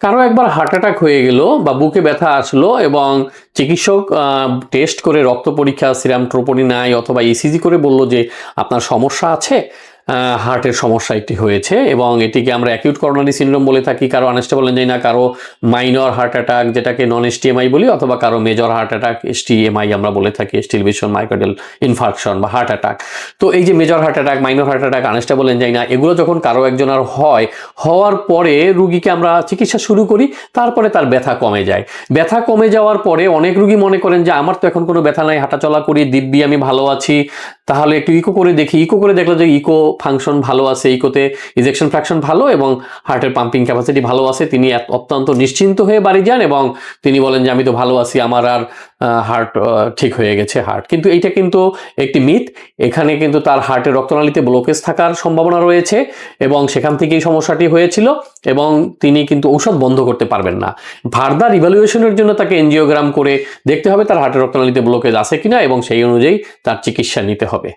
কারও একবার heart attack হয়ে গেল বা বুকে ব্যথা আসলো এবং চিকিৎসক টেস্ট করে রক্ত পরীক্ষা সিরাম ট্রোপনি নাই অথবা ইসিজি করে বলল যে আপনার সমস্যা আছে হার্টের সমস্যা একটি হয়েছে এবং এটিকে আমরা অ্যাকিউট করোনারি সিনড্রোম বলে থাকি, কারও আনস্টেবল না, কারও মাইনর হার্ট অ্যাটাক যেটাকে নন এসটিএমআই বলি অথবা কারও মেজর হার্ট অ্যাটাক এসটিএমআই আমরা বলে থাকি স্টিলভিশন মাইক্রোডেল ইনফার্কশন বা হার্ট অ্যাটাক তো এই যে major heart attack minor heart attack unstable না, এগুলো যখন কারও একজনের হয়, হওয়ার পরে রুগীকে আমরা চিকিৎসা শুরু করি, তারপরে তার ব্যথা কমে যায়। ব্যথা কমে যাওয়ার পরে অনেক রুগী মনে করেন যে, আমার তো এখন কোনো ব্যথা নাই, হাঁটাচলা করি, দিব্যি, আমি ভালো আছি। তাহলে একটু ইকো করে দেখি ইকো করে দেখল যে ইকো ফাংশন ভালো আছে ইকোতে ইজেকশন ফ্র্যাকশন ভালো এবং হার্টের পাম্পিং ক্যাপাসিটি ভালো আছে, তিনি অত্যন্ত নিশ্চিন্ত হয়ে বাড়ি যান এবং তিনি বলেন যে, আমি তো ভালো আছি, আমার আর হার্ট ঠিক হয়ে গেছে হার্ট কিন্তু এইটা কিন্তু একটি মিথ এখানে কিন্তু তার হার্টের রক্তনালীতে ব্লকেজ থাকার সম্ভাবনা রয়েছে এবং সেখান থেকেই সমস্যাটি হয়েছিল এবং তিনি কিন্তু ঔষধ বন্ধ করতে পারবেন না। ফার্দার ইভ্যালুয়েশনের জন্য তাকে এনজিওগ্রাম করে দেখতে হবে তার হার্টের রক্তনালীতে ব্লকেজ আছে কিনা এবং সেই অনুযায়ী তার চিকিৎসা নিতে হবে।